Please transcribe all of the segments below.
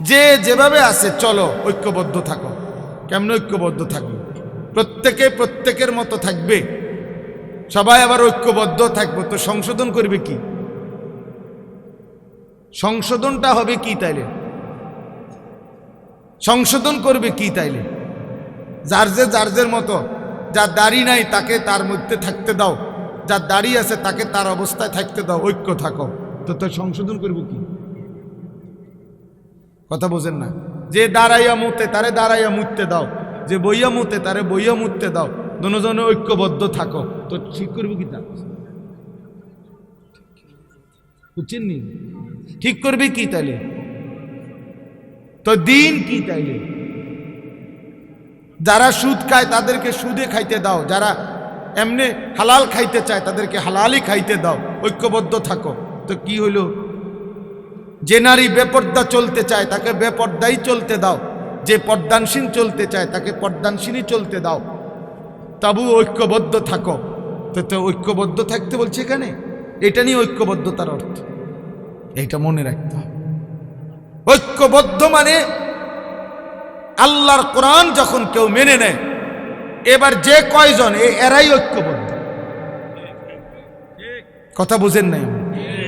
যে যেভাবে আছে, চলো, ঐক্যবদ্ধ থাকো। কেমন ঐক্যবদ্ধ থাকবে প্রত্যেকে প্রত্যেকের মতো থাকবে। সবাই আবার ঐক্যবদ্ধ থাকবে। তো সংশোধন করবে কি? সংশোধনটা হবে কি তাইলে? সংশোধন করবে কি তাইলে? যার যে যার যের মতো যার দাড়ি নাই তাকে তার মধ্যে থাকতে দাও। যার দাড়ি আছে তাকে তার অবস্থায় থাকতে দাও, ঐক্য থাকো। তো তো সংশোধন করব কি? কথা বোঝেন না। যে দাঁড়াইয়া মুতে, তারে দাঁড়াইয়া মুততে দাও। যে বইয়া মুতে, তারে বইয়া মুততে দাও। দুজনে ঐক্যবদ্ধ থাকো। তো ঠিক করব কি তা? বুঝছেন নি? ঠিক করবে কি তাইলে? তো দিন কি তাইলে? যারা সুদ খায়, তাদেরকে সুদে খাইতে দাও। যারা এমনি হালাল খাইতে চায়, তাদেরকে হালালই খাইতে দাও। ঐক্যবদ্ধ থাকো। তো কি হইল? যে নারী বেপর্দা চলতে চায় তাকে বেপর্দাই চলতে দাও। যে পর্দানসীন চলতে চায় তাকে পর্দানসীনই চলতে দাও। তবু ঐক্যবদ্ধ থাকো। তো তো ঐক্যবদ্ধ থাকতে বলছে এখানে? এটা নিয়ে ঐক্যবদ্ধতার অর্থ। এটা মনে রাখতে হবে। ঐক্যবদ্ধ মানে আল্লাহর কোরআন যখন কেউ মেনে নেয় এবার যে কয়জন এ এরাই ঐক্যবদ্ধ। কথা বুঝেন নাই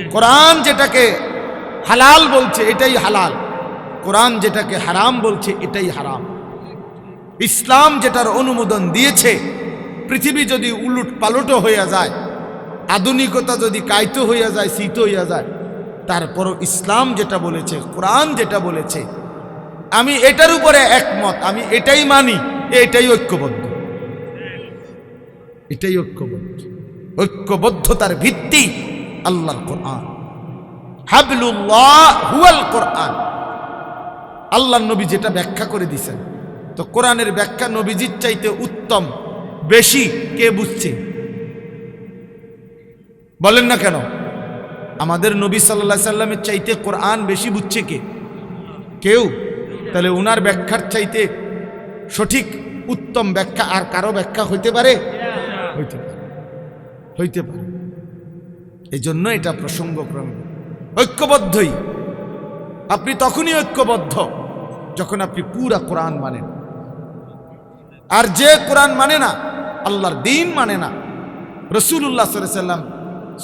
কোরআন যেটাকে হালাল বলছে, এটাই হালাল। কোরআন যেটাকে হারাম বলছে, এটাই হারাম। ইসলাম যেটার অনুমোদন দিয়েছে, পৃথিবী যদি উলুট পালটও হইয়া যায়, আধুনিকতা যদি কায়িত হইয়া যায়, শীত হইয়া যায়, তারপরও ইসলাম যেটা বলেছে, কোরআন যেটা বলেছে, আমি এটার উপরে একমত, আমি এটাই মানি, এটাই ঐক্যবদ্ধ। এটাই ঐক্যবদ্ধ। ঐক্যবদ্ধতার ভিত্তি আল্লাহর কোরআন। হুয়াল কোরআন। আল্লাহ নবী যেটা ব্যাখ্যা করে দিছেন। তো কোরআনের ব্যাখ্যা নবীজির চাইতে উত্তম, বেশি কে বুঝছে? বলেন না কেন? আমাদের নবী সাল্লা সাল্লামের চাইতে কোরআন বেশি বুঝছে কে? কেউ? তাহলে ওনার ব্যাখ্যার চাইতে সঠিক, উত্তম ব্যাখ্যা আর কারও ব্যাখ্যা হইতে পারে? হইতে পারে। হইতে পারে। এই জন্য এটা প্রসঙ্গক্রমে ঐক্যবদ্ধই। আপনি তখনই ঐক্যবদ্ধ যখন আপনি পুরা কোরআন মানেন। আর যে কোরআন মানে না, আল্লাহর দিন মানে না রসুল্লাহ সাল্লাম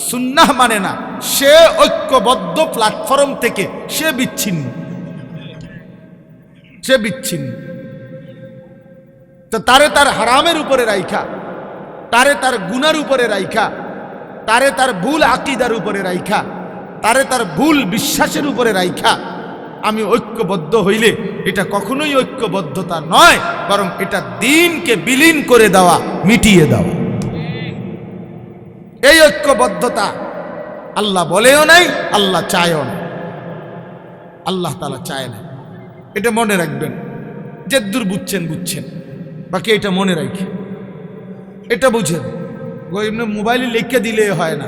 সুন্নাহ মানে না, সে ঐক্যবদ্ধ প্ল্যাটফর্ম থেকে সে বিচ্ছিন্ন। সে বিচ্ছিন্ন। তো তারে তার হারামের উপরে রাইখা, তারে তার গুনার উপরে রাইখা, তারে তার ভুল আকিদার উপরে রাইখা তারে তার ভুল বিশ্বাসের উপরে রাইখা। আমি ঐক্যবদ্ধ হইলে এটা কখনোই ঐক্যবদ্ধতা নয়, বরং এটা দিনকে বিলীন করে দেওয়া, মিটিয়ে দেওয়া। এই ঐক্যবদ্ধতা আল্লাহ বলেও নাই, আল্লাহ চায়ও না আল্লাহ তালা চায় না। এটা মনে রাখবেন যে দূর বুঝছেন বুঝছেন। বাকি এটা মনে রাখি। এটা বুঝেন। মোবাইলে লিখে দিলে হয় না।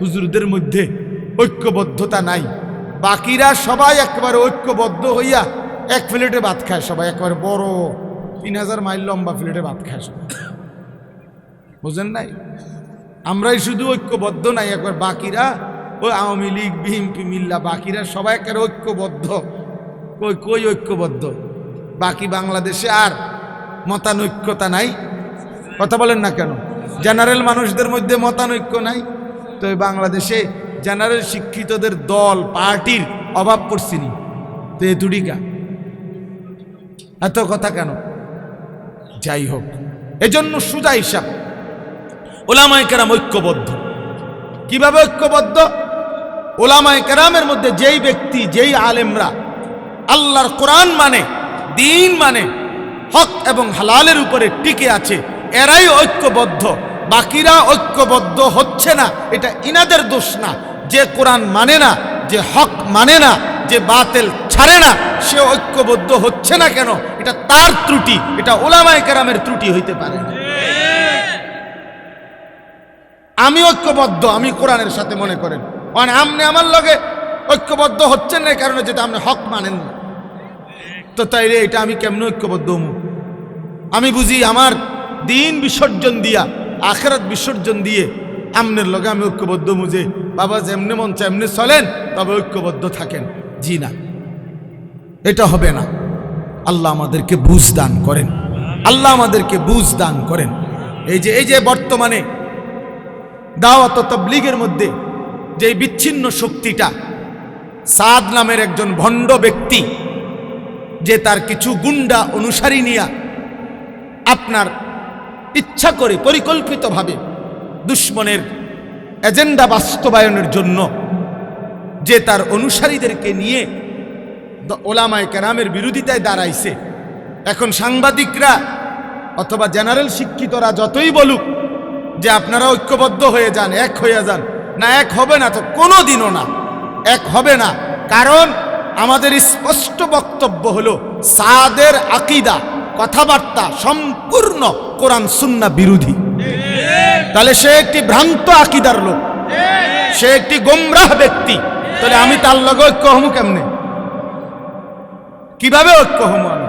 হুজুরদের মধ্যে ঐক্যবদ্ধতা নাই। বাকিরা সবাই একেবারে ঐক্যবদ্ধ হইয়া এক প্লেটে ভাত খায় সবাই, একেবারে বড়। তিন হাজার মাইল লম্বা প্লেটে ভাত খায় সবাই। বুঝেন নাই? আমরাই শুধু ঐক্যবদ্ধ নাই, একবার বাকিরা, ওই আওয়ামী লীগ, বিএনপি, মিল্লা, বাকিরা সবাই একেবারে ঐক্যবদ্ধ। কই কই ঐক্যবদ্ধ? বাকি বাংলাদেশে আর মতানৈক্যতা নাই। কথা বলেন না কেন? জেনারেল মানুষদের মধ্যে মতানৈক্য নাই। তো বাংলাদেশে জেনারেল শিক্ষিতদের দল, পার্টির অভাব পড়ছিনি তো এ এত কথা কেন? যাই হোক। এজন্য সুজা হিসাব। ওলামায় কেরাম ঐক্যবদ্ধ। কীভাবে ঐক্যবদ্ধ? ওলামায় কেরামের মধ্যে যেই ব্যক্তি, যেই আলেমরা আল্লাহর কোরআন মানে দিন মানে হক এবং হালালের উপরে টিকে আছে, এরাই ঐক্যবদ্ধ। বাকিরা ঐক্যবদ্ধ হচ্ছে না, এটা ইনাদের দোষ না। যে কোরআন মানে না, যে হক মানে না, যে বাতেল ছাড়ে না, সে ঐক্যবদ্ধ হচ্ছে না কেন? এটা তার ত্রুটি, এটা ওলামায় কেরামের ত্রুটি হইতে পারে না। আমি ঐক্যবদ্ধ, আমি কোরআনের সাথে মনে করেন। মানে আপনি আমার লগে ঐক্যবদ্ধ হচ্ছেন না কারণে যেটা আপনি হক মানেন না। তো তাই রে এটা আমি কেমন ঐক্যবদ্ধ হমু আমি বুঝি আমার দিন বিসর্জন দিয়া, আখেরাত বিসর্জন দিয়ে আমনের লগে আমি ঐক্যবদ্ধ মুজে বাবা যেমনি মন এমনি চলেন, তবে ঐক্যবদ্ধ থাকেন। জি না। এটা হবে না। আল্লাহ আমাদেরকে বুঝ দান করেন। আল্লাহ আমাদেরকে বুঝ দান করেন। এই যে এই যে বর্তমানে দাওয়াত তবলিগের মধ্যে যে বিচ্ছিন্ন শক্তিটা, সাদ নামের একজন ভণ্ড ব্যক্তি, যে তার কিছু গুন্ডা অনুসারী নিয়া আপনার ইচ্ছা করে পরিকল্পিতভাবে দুশ্মনের এজেন্ডা বাস্তবায়নের জন্য যে তার অনুসারীদেরকে নিয়ে ওলামায় কেরামের বিরোধিতায় দাঁড়াইছে। এখন সাংবাদিকরা অথবা জেনারেল শিক্ষিতরা যতই বলুক যে আপনারা ঐক্যবদ্ধ হয়ে যান, এক হয়ে যান, না এক হবে না তো কোনো দিনও না, এক হবে না। কারণ আমাদের স্পষ্ট বক্তব্য হলো, সাদের আকিদা, কথাবার্তা সম্পূর্ণ কোরআন সুন্না বিরোধী। তাহলে সে একটি ভ্রান্ত আকিদার লোক। সে একটি গোমরাহ ব্যক্তি। তাহলে আমি তার লগে ঐক্য হমু কেমনে? কীভাবে ঐক্য হমু আমি?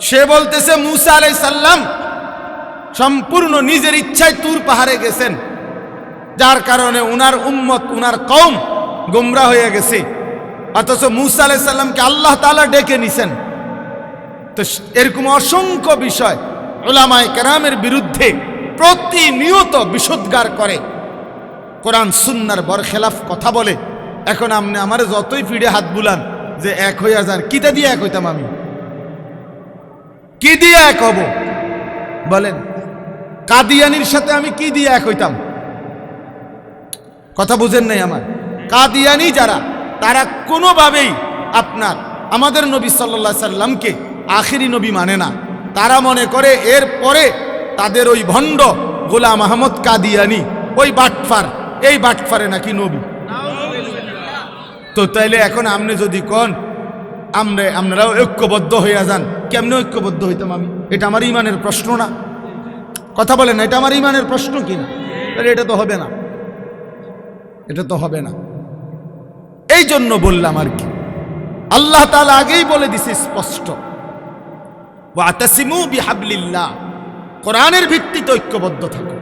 সে বলতেছে, মুসা আলাই সাল্লাম সম্পূর্ণ নিজের ইচ্ছায় তুর পাহাড়ে গেছেন। যার কারণে উনার উম্মত, উনার কম গোমরা হয়ে গেছে। অথচ মুসা আলাই সাল্লামকে আল্লাহ তালা ডেকে নিছেন। তো এরকম অসংখ্য বিষয় ওলামায় কেরামের বিরুদ্ধে প্রতিনিয়ত বিশুদ্গার করে। কোরআন সুন্নার বরখেলাফ কথা বলে। এখন আপনি আমার যতই ফিরে হাত বুলান যে এক হইয়া যান, কিতা দিয়ে এক হইতাম আমি? কি দিয়ে এক হব? বলেন, কাদিয়ানির সাথে আমি কি দিয়ে এক হইতাম? কথা বুঝেন নাই আমার? কাদিয়ানি যারা, তারা কোনোভাবেই আপনার, আমাদের নবী সাল্লা সাল্লামকে আখিরি নবী মানে না। তারা মনে করে এর পরে তাদের ওই ভণ্ড গোলাম আহমদ কাদিয়ানি, ওই বাটফার, এই বাটফারে নাকি নবী। তো তাইলে এখন আপনি যদি কন আমরা আপনারাও ঐক্যবদ্ধ হইয়া যান। কেমনে ঐক্যবদ্ধ হইতাম আমি? এটা আমার ইমানের প্রশ্ন না। কথা বলেন এটা আমার ইমানের প্রশ্ন কি না? তাহলে এটা তো হবে না। এটা তো হবে না। এই জন্য বললাম আর কি। আল্লাহ তাআলা আগেই বলে দিছে স্পষ্ট। ওয়াতাসিমু বিহাবলিল্লাহ। কোরআনের ভিত্তিতে ঐক্যবদ্ধ থাকো।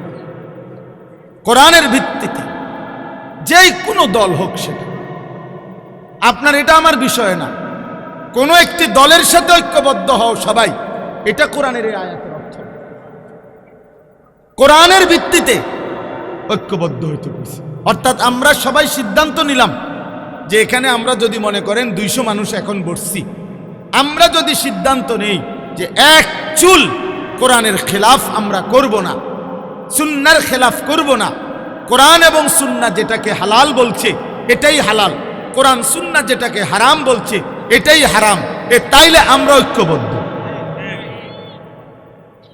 কোরআনের ভিত্তিতে। যেই কোনো দল হোক সেটা। আপনার এটা আমার বিষয় না। কোনো একটি দলের সাথে ঐক্যবদ্ধ হও সবাই। এটা কোরআনের এই আয়াতের অর্থ। কোরআনের ভিত্তিতে ঐক্যবদ্ধ হইতে বলছি অর্থাৎ আমরা সবাই সিদ্ধান্ত নিলাম যে এখানে আমরা যদি মনে করেন দুইশো মানুষ এখন বসছি। আমরা যদি সিদ্ধান্ত নেই যে এক চুল কোরআনের খেলাফ আমরা করব না। সুন্নার খেলাফ করব না। কোরআন এবং সুন্না যেটাকে হালাল বলছে, এটাই হালাল। কোরআন সুন্না যেটাকে হারাম বলছে, এটাই হারাম। এ তাইলে আমরা ঐক্যবদ্ধ।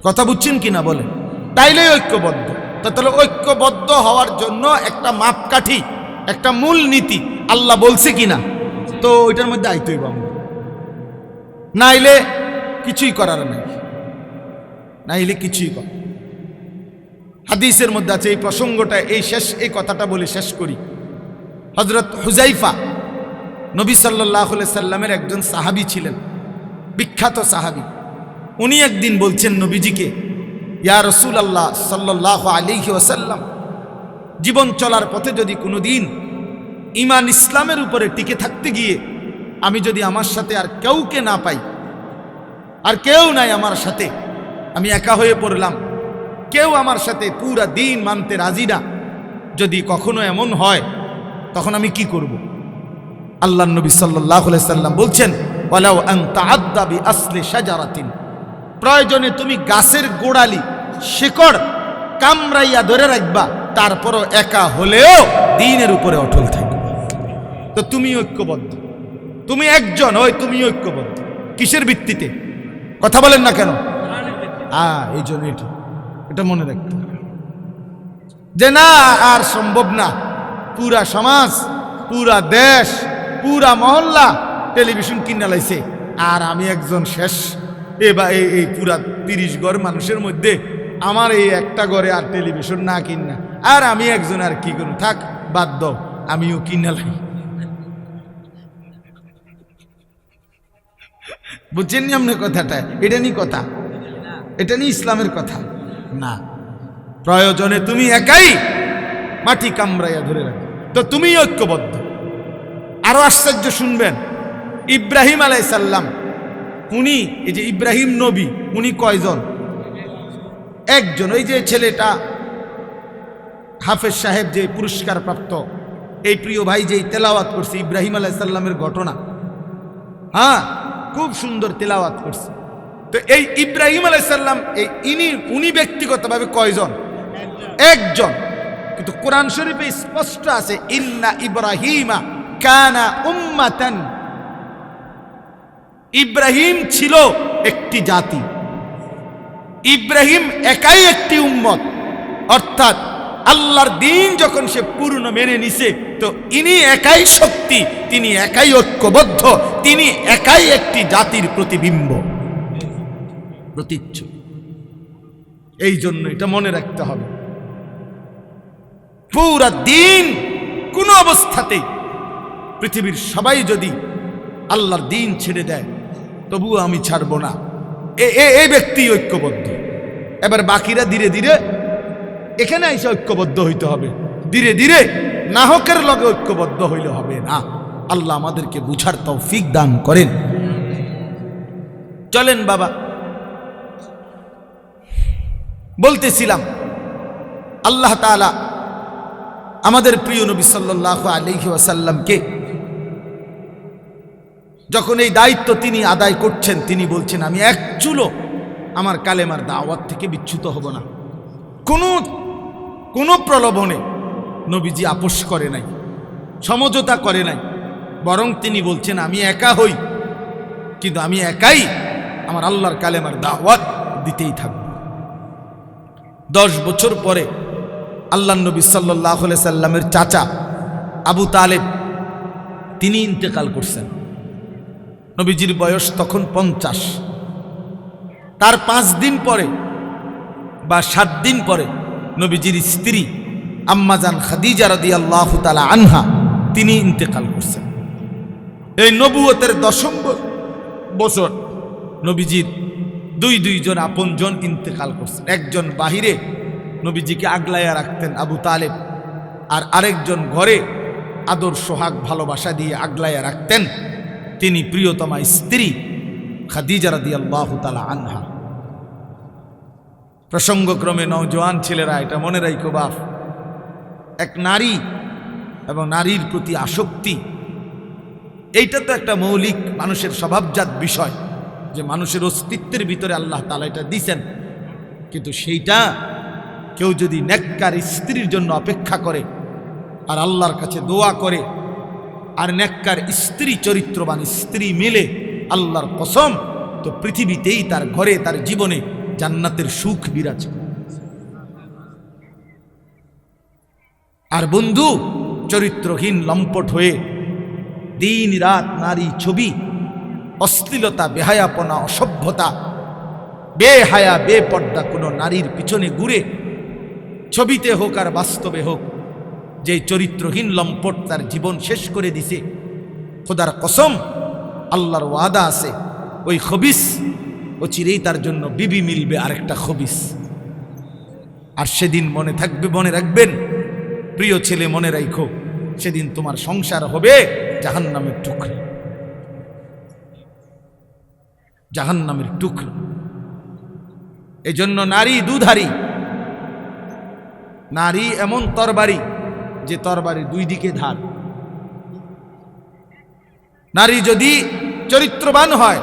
কথা বুঝছেন কিনা বলেন? তাইলে ঐক্যবদ্ধ। তাহলে ঐক্যবদ্ধ হওয়ার জন্য একটা মাপকাঠি, একটা মূল নীতি আল্লাহ বলছে কিনা? তো ওইটার মধ্যে আইতেই বাবু নাইলে কিছুই করার নাই। নাইলে কিছুই কর। হাদিসের মধ্যে আছে, এই প্রসঙ্গটা, এই শেষ, এই কথাটা বলে শেষ করি। হজরত হুজাইফা নবী সাল্লাহ সাল্লামের একজন সাহাবি ছিলেন, বিখ্যাত সাহাবি। উনি একদিন বলছেন নবীজিকে, ইয়া রসুল আল্লাহ সাল্লাহ আলিহি ওসাল্লাম জীবন চলার পথে যদি কোনো দিন ইমান ইসলামের উপরে টিকে থাকতে গিয়ে আমি যদি আমার সাথে আর কেউকে না পাই, আর কেউ নাই আমার সাথে আমি একা হয়ে পড়লাম। কেউ আমার সাথে পুরা দিন মানতে রাজি না। যদি কখনো এমন হয়, তখন আমি কি করব? আল্লাহ নবী সাল্লাহ সাল্লাম বলছেন আসলি শাজারাতিন। প্রয়োজনে তুমি গাছের গোড়ালি, শিকড় কামড়াইয়া ধরে রাখবা, তারপরও একা হলেও দিনের উপরে অটল থাকবে। তো তুমি ঐক্যবদ্ধ। তুমি একজন, ওই তুমি ঐক্যবদ্ধ। কিসের ভিত্তিতে? কথা বলেন না কেন? আ, এই জন্য এটা এটা মনে রাখতে। যে না, আর সম্ভব না। পুরা সমাজ, পুরা দেশ, পুরা মহল্লা টেলিভিশন কিনে লাইছে। আর আমি একজন শেষ। এবার এই এই পুরা তিরিশ গড় মানুষের মধ্যে আমার এই একটা ঘরে আর টেলিভিশন না কিনা আর আমি একজন আর কি করুন থাক, বাদ দাও। আমিও কিনে লাই। বুঝছেন আপনি কথাটা? এটা নি কথা? এটা নিয়ে ইসলামের কথা। না। প্রয়োজনে তুমি একাই মাটি কামড়াইয়া ধরে রাখো। তো তুমি ঐক্যবদ্ধ। আরও আশ্চর্য শুনবেন। ইব্রাহিম আলাইসাল্লাম উনি, এই যে ইব্রাহিম নবী, উনি কয়জন? একজন। ওই যে ছেলেটা, হাফেজ সাহেব যে পুরস্কার প্রাপ্ত এই প্রিয় ভাই যেই তেলাওয়াত করছে ইব্রাহিম আলাইসাল্লামের ঘটনা। হ্যাঁ খুব সুন্দর তেলাওয়াত করছে। তো এই ইব্রাহিম আলাইসাল্লাম, এই ইনি, উনি ব্যক্তিগতভাবে কয়জন? একজন। কিন্তু কোরআন শরীফে স্পষ্ট আছে, ইন্না ইব্রাহিমা কানা উম্মাতান। ইব্রাহিম ছিল একটি জাতি। ইব্রাহিম একাই একটি উম্মত। অর্থাৎ আল্লাহর দিন যখন সে পূর্ণ মেনে নিছে, তো ইনি একাই শক্তি, তিনি একাই ঐক্যবদ্ধ, তিনি একাই একটি জাতির প্রতিবিম্ব। প্রতিচ্ছ এই জন্য এটা মনে রাখতে হবে। পুরা দিন কোনো অবস্থাতেই পৃথিবীর সবাই যদি আল্লাহর দিন ছেড়ে দেয়, তবুও আমি ছাড়ব না। এ- ব্যক্তি ঐক্যবদ্ধ। এবার বাকিরা ধীরে ধীরে এখানে এসে ঐক্যবদ্ধ হইতে হবে। ধীরে ধীরে নাহকের লগে ঐক্যবদ্ধ হইলে হবে না। আল্লাহ আমাদেরকে বুঝার তৌফিক দান করেন। চলেন বাবা। বলতেছিলাম, আল্লাহ তাআলা আমাদের প্রিয় নবী সাল্লাহ আলহি ওয়াসাল্লামকে যখন এই দায়িত্ব তিনি আদায় করছেন, তিনি বলছেন, আমি এক চুলো আমার কালেমার দাওয়াত থেকে বিচ্যুত হব না। কোনো কোনো প্রলোভনে নবীজি আপোষ করে নাই, সমঝোতা করে নাই। বরং তিনি বলছেন, আমি একা হই, কিন্তু আমি একাই আমার আল্লাহর কালেমার দাওয়াত দিতেই থাকব। দশ বছর পরে আল্লাহ নবী সাল্লাহ সাল্লামের চাচা আবু তালেব, তিনি ইন্তেকাল করছেন। নবীজির বয়স তখন পঞ্চাশ। তার পাঁচ দিন পরে বা সাত দিন পরে নবীজির স্ত্রী আম্মাজান খাদিজা রদি আল্লাহ তালা আনহা, তিনি ইন্তেকাল করছেন। এই নবুয়তের দশম বছর নবীজির দুই দুইজন আপনজন ইন্তেকাল করছেন। একজন বাহিরে নবীজিকে আগলাইয়া রাখতেন আবু তালেব, আর আরেকজন ঘরে আদর, সোহাগ, ভালোবাসা দিয়ে আগলাইয়া রাখতেন তিনি প্রিয়তমা স্ত্রী খাদিজা রাদি আল্লাহ তালা আনহা। প্রসঙ্গক্রমে নওজোয়ান ছেলেরা এটা মনে রাখো বাপ, এক নারী এবং নারীর প্রতি আসক্তি, এইটা তো একটা মৌলিক মানুষের স্বভাবজাত বিষয়। যে মানুষের অস্তিত্বের ভিতরে আল্লাহ তালা এটা দিছেন। কিন্তু সেইটা কেউ যদি নেককার স্ত্রীর জন্য অপেক্ষা করে আর আল্লাহর কাছে দোয়া করে আর নেককার স্ত্রী চরিত্রবান স্ত্রী মিলে আল্লাহর কসম, তো পৃথিবীতেই তার ঘরে, তার জীবনে জান্নাতের সুখ বিরাজ আর বন্ধু, চরিত্রহীন লম্পট হয়ে দিন, রাত, নারী, ছবি অশ্লীলতা, বেহায়াপনা, অসভ্যতা, বেহায়া, বেপর্দা কোনো নারীর পিছনে ঘুরে ছবিতে হোক আর বাস্তবে হোক, যে চরিত্রহীন লম্পট তার জীবন শেষ করে দিছে। খোদার কসম, আল্লাহর ওয়াদা আছে, ওই খবিস, ও চিরেই তার জন্য বিবি মিলবে আরেকটা খবিস। আর সেদিন মনে থাকবে, মনে রাখবেন, প্রিয় ছেলে মনে রাখো সেদিন তোমার সংসার হবে জাহান্নামের টুকরো। জাহান্নামের টুকরো। এজন্য নারী দুধারী। নারী এমন তরবারি যে তরবারি দুই দিকে ধার। নারী যদি চরিত্রবান হয়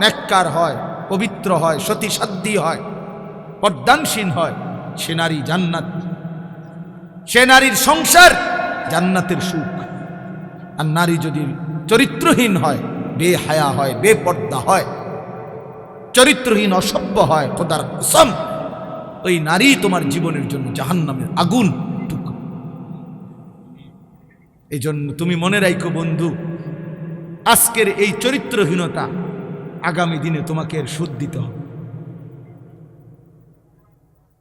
নেককার হয়, পবিত্র হয়, সতীসাধ্যী হয় পর্দানসীন হয়, সে নারী জান্নাত। সে নারীর সংসার জান্নাতের সুখ। আর নারী যদি চরিত্রহীন হয়, বেহায়া হয়, বেপর্দা হয় চরিত্রহীন, অসভ্য হয়, খোদার কসম। ওই নারী তোমার জীবনের জন্য জাহান্নামের আগুন এই জন্য তুমি মনে রাখো বন্ধু, আজকের এই চরিত্রহীনতা আগামী দিনে তোমাকে এর শোধ দিতে হবে।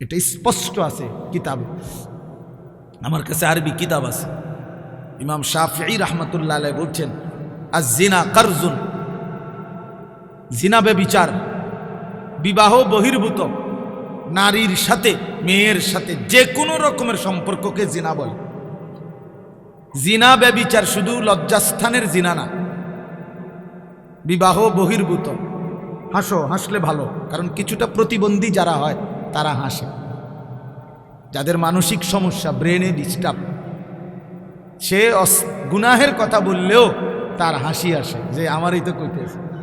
এটা স্পষ্ট আছে কিতাবে। আমার কাছে আরবি কিতাব আছে। ইমাম শাফি রহমতুল্লাহ বলছেন আর জিনা কারজুন। জিনা বিচার বিবাহ বহির্ভূত। নারীর সাথে, মেয়ের সাথে যে কোনো রকমের সম্পর্ককে জিনা বলে। জিনা ব্যবিচার শুধু লজ্জাস্থানের জিনা না। বিবাহ বহির্ভূত। হাসো, হাসলে ভালো, কারণ কিছুটা প্রতিবন্ধী যারা হয়, তারা হাসে। যাদের মানসিক সমস্যা, ব্রেনে ডিস্টার্ব সে গুনাহের কথা বললেও তার হাসি আসে, যে, আমারই তো কইতেছে।